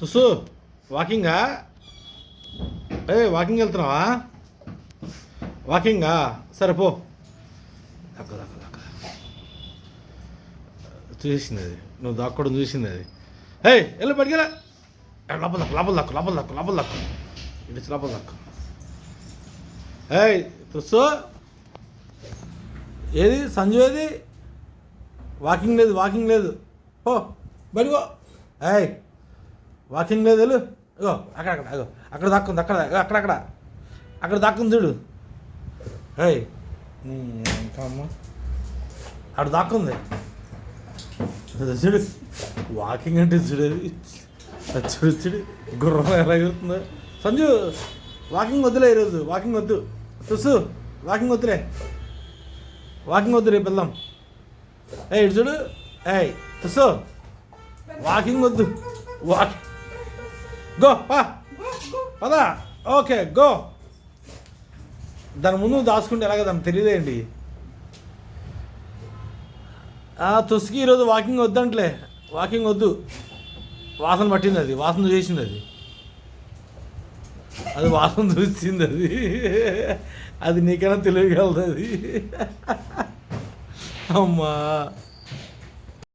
తుసు వాకింగా? ఏ walking వెళ్తున్నావా? వాకింగా? సరే పో. దక్క దక్క దక్క. చూసింది అది. నువ్వు దాక్కోవడం చూసింది అది. ఏయ్ వెళ్ళి పడికెళ్ళా లోపల దక్కు లోపల దక్కు లోపల దక్కు లోపల దక్కు. ఇటు లోపల దక్కు. ఏయ్ తుసు. ఏది? సంజు ఏది? వాకింగ్ లేదు వాకింగ్ లేదు. ఓ బడిగో ఏయ్ వాకింగ్ లేదు వెళ్ళు. ఇగో అక్కడ అక్కడ అగో అక్కడ దాక్కుంది అక్కడ అక్కడక్కడ అక్కడ దాక్కుంది చూడు. ఏయ్ నీ అమ్మ. అక్కడ దాక్కుంది. చూడు వాకింగ్ అంటే చూడు. చూడు చూడు గుర్రం ఎలా ఎగురుతుందో. సంజు వాకింగ్ వద్దులే ఈరోజు వాకింగ్ వద్దు. చూసు వాకింగ్ వద్దులే. వాకింగ్ వద్దు రేపు వెళ్దాం. ఏ ఇటు చూడు. ఏయ్ చూసు వాకింగ్ వద్దు. వాకింగ్ గో పా పదా. ఓకే గో దాని ముందు దాచుకుంటే ఎలాగ దానికి తెలియదేంటి ఆ, తుస్కి ఈరోజు వాకింగ్ వద్దంట్లే. వాకింగ్ వద్దు. వాసన పట్టింది అది. వాసన చేసింది అది. అది వాసన చూసింది అది. అది నీకైనా తెలియగలదు అది అమ్మా.